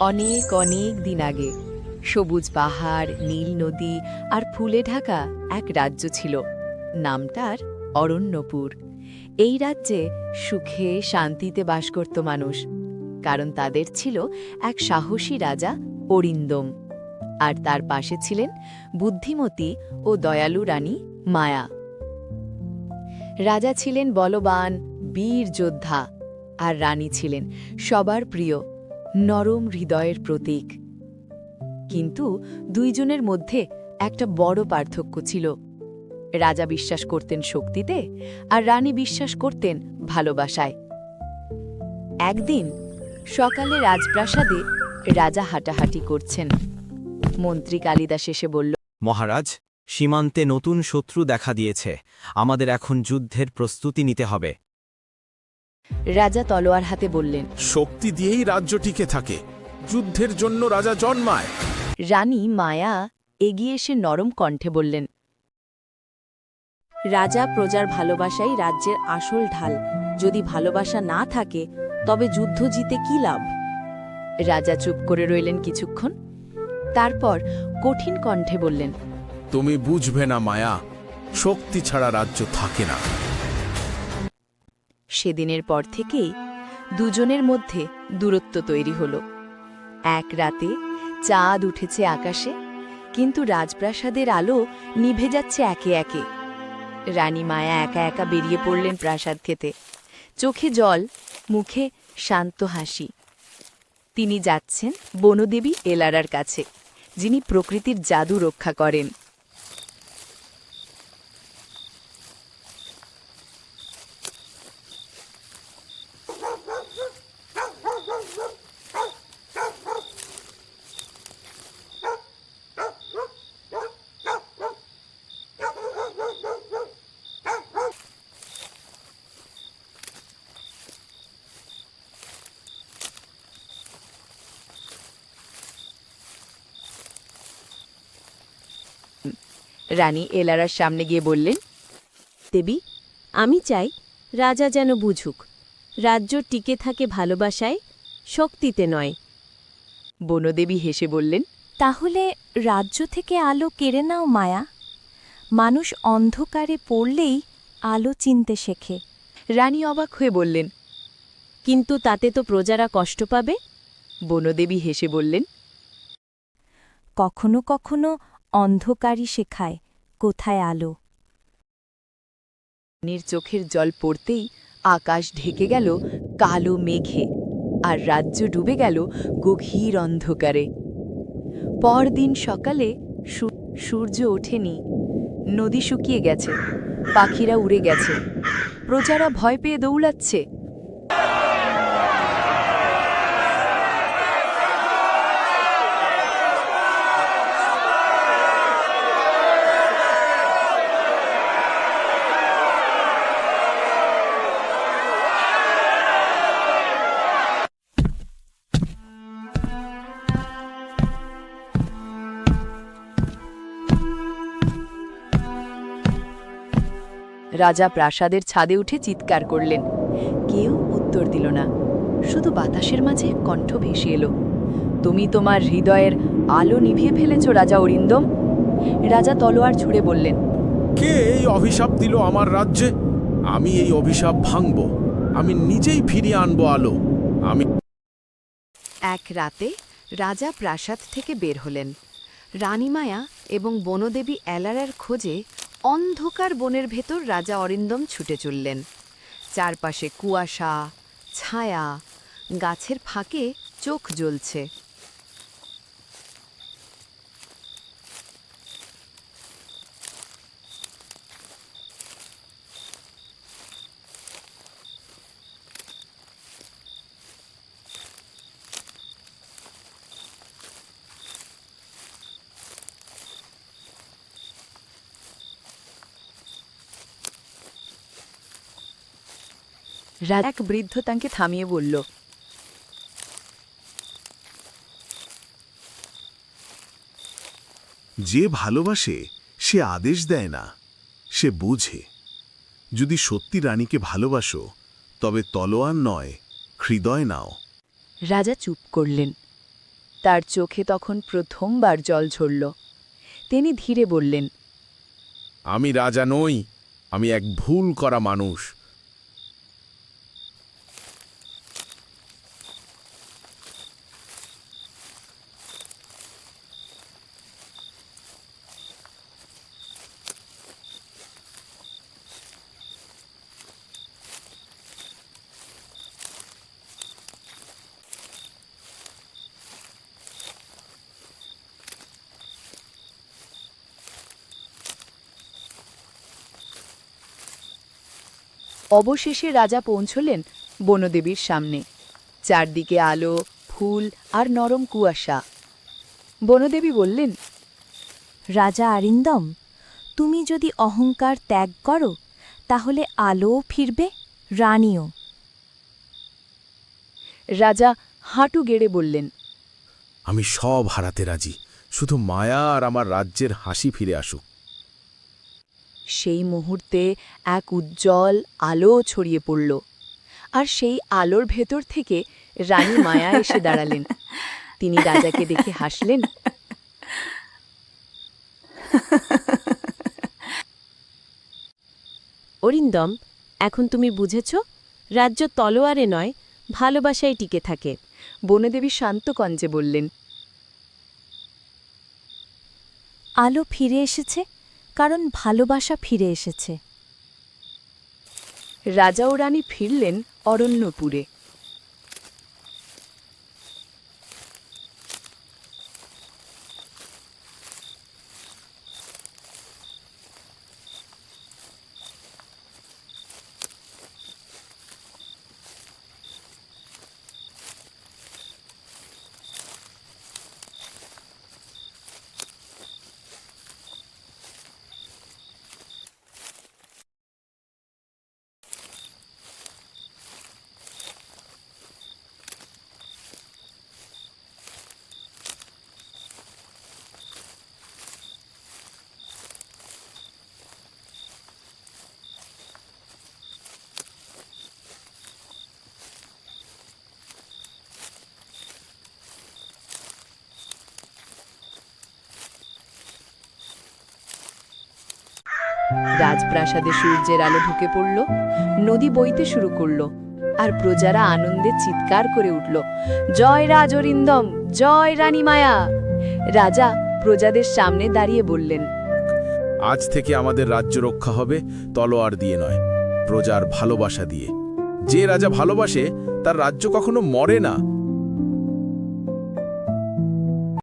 অনেক অনেক দিন আগে। সবুজ পাহাড়, নীল নদী আর ফুলে ঢাকা এক রাজ্য ছিল। নামটার অরণ্যপুর। এই রাজ্যে সুখে শান্তিতে বাস করত মানুষ, কারণ তাদের ছিল এক সাহসী রাজা অরিন্দম। আর তার পাশে ছিলেন বুদ্ধিমতী ও দয়ালু রানী মায়া। রাজা ছিলেন বলবান বীর যোদ্ধা, আর রানী ছিলেন সবার প্রিয় নরম হৃদয়ের প্রতীক। কিন্তু দুইজনের মধ্যে একটা বড় পার্থক্য ছিল। রাজা বিশ্বাস করতেন শক্তিতে আর রানী বিশ্বাস করতেন ভালোবাসায়। একদিন সকালে রাজপ্রাসাদে রাজা হাঁটাহাঁটি করছেন। মন্ত্রী কালিদাস এসে বলল, মহারাজ, সীমান্তে নতুন শত্রু দেখা দিয়েছে। আমাদের এখন যুদ্ধের প্রস্তুতি নিতে হবে। রাজা তলোয়ার হাতে বললেন শক্তি দিয়েই রাজ্য টিকে থাকে। যুদ্ধের জন্য রাজা জন্মায়। রানী মায়া এগিয়ে এসে নরম কণ্ঠে বললেন রাজা প্রজার ভালোবাসাই রাজ্যের আসল ঢাল। যদি ভালোবাসা না থাকে তবে যুদ্ধ জিতে কি লাভ? রাজা চুপ করে রইলেন কিছুক্ষণ। তারপর কঠিন কণ্ঠে বললেন তুমি বুঝবে না মায়া শক্তি ছাড়া রাজ্য থাকে না। সেদিনের পর থেকেই দুজনের মধ্যে দূরত্ব তৈরি হল। এক রাতে চাঁদ উঠেছে আকাশে, কিন্তু রাজপ্রাসাদের আলো নিভে যাচ্ছে একে একে। রানী মায়া একা একা বেরিয়ে পড়লেন প্রাসাদ খেতে। চোখে জল, মুখে শান্ত হাসি। তিনি যাচ্ছেন বনদেবী এলারার কাছে, যিনি প্রকৃতির জাদু রক্ষা করেন। রানী এলারার সামনে গিয়ে বললেন দেবী আমি চাই রাজা যেন বুঝুক রাজ্য টিকে থাকে ভালোবাসায় শক্তিতে নয়। বনদেবী হেসে বললেন তাহলে রাজ্য থেকে আলো কেড়ে নাও মায়া। মানুষ অন্ধকারে পড়লেই আলো চিনতে শেখে। রানী অবাক হয়ে বললেন কিন্তু তাতে তো প্রজারা কষ্ট পাবে? বনদেবী হেসে বললেন কখনো কখনো অন্ধকারই শেখায়, কোথায় আলো। রানীর চোখের জল পড়তেই আকাশ ঢেকে গেল কালো মেঘে, আর রাজ্য ডুবে গেল গভীর অন্ধকারে। পরদিন সকালে সূর্য ওঠেনি, নদী শুকিয়ে গেছে, পাখিরা উড়ে গেছে, প্রজারা ভয় পেয়ে দৌড়াচ্ছে। রাজা প্রাসাদের ছাদে উঠে চিৎকার করলেন। কেউ উত্তর দিল না। শুধু বাতাসের মাঝে কণ্ঠ ভেসে এলো। তুমি তোমার হৃদয়ের আলো নিভিয়ে ফেলেছ রাজা অরিন্দম? রাজা তলোয়ার ছুড়ে বললেন কে এই অভিশাপ দিল আমার রাজ্যে? আমি এই অভিশাপ ভাঙব। আমি নিজেই ফিরিয়ে আনব আলো। আমি এক রাতে রাজা প্রাসাদ থেকে বের হলেন। রানীমায়া এবং বনদেবী এলারার খোঁজে অন্ধকার বনের ভেতর রাজা অরিন্দম ছুটে চললেন। চারপাশে কুয়াশা ছায়া গাছের ফাঁকে চোখ জ্বলছে। রা- এক বৃদ্ধ তাকে থামিয়ে বলল যে ভালোবাসে সে আদেশ দেয় না সে বুঝে। যদি সত্যি রানীকে ভালোবাসো তবে তলোয়ার নয় হৃদয় নাও। রাজা চুপ করলেন। তার চোখে তখন প্রথমবার জল ঝরল। তিনি ধীরে বললেন আমি রাজা নই আমি এক ভুল করা মানুষ। অবশেষে রাজা পৌঁছলেন বনদেবীর সামনে। চারদিকে আলো ফুল আর নরম কুয়াশা। বনদেবী বললেন রাজা আরিন্দম তুমি যদি অহংকার ত্যাগ করো তাহলে আলোও ফিরবে রানীও। রাজা হাঁটু গেড়ে বললেন আমি সব হারাতে রাজি। শুধু মায়া আর আমার রাজ্যের হাসি ফিরে আসুক। সেই মুহূর্তে এক উজ্জ্বল আলো ছড়িয়ে পড়ল। আর সেই আলোর ভেতর থেকে রানী মায়া এসে দাঁড়ালেন। তিনি রাজাকে দেখে হাসলেন। অরিন্দম, এখন তুমি বুঝেছ, রাজ্য তলোয়ারে নয়, ভালোবাসায় টিকে থাকে। বনদেবী শান্ত কঞ্জে বললেন, আলো ফিরে এসেছে? কারণ ভালোবাসা ফিরে এসেছে। রাজা ও রানী ফিরলেন অরণ্যপুরে। রাজপ্রাসাদে সূর্যের আলো ঢুকে পড়ল, নদী বইতে শুরু করল, আর প্রজারা আনন্দে চিৎকার করে উঠল, জয় রাজ অরিন্দম জয় রানী মায়া রাজা প্রজাদের সামনে দাঁড়িয়ে বললেন, আজ থেকে আমাদের রাজ্য রক্ষা হবে তলোয়ার দিয়ে নয়, প্রজার ভালোবাসা দিয়ে। যে রাজা ভালোবাসে, তার রাজ্য কখনো মরে না।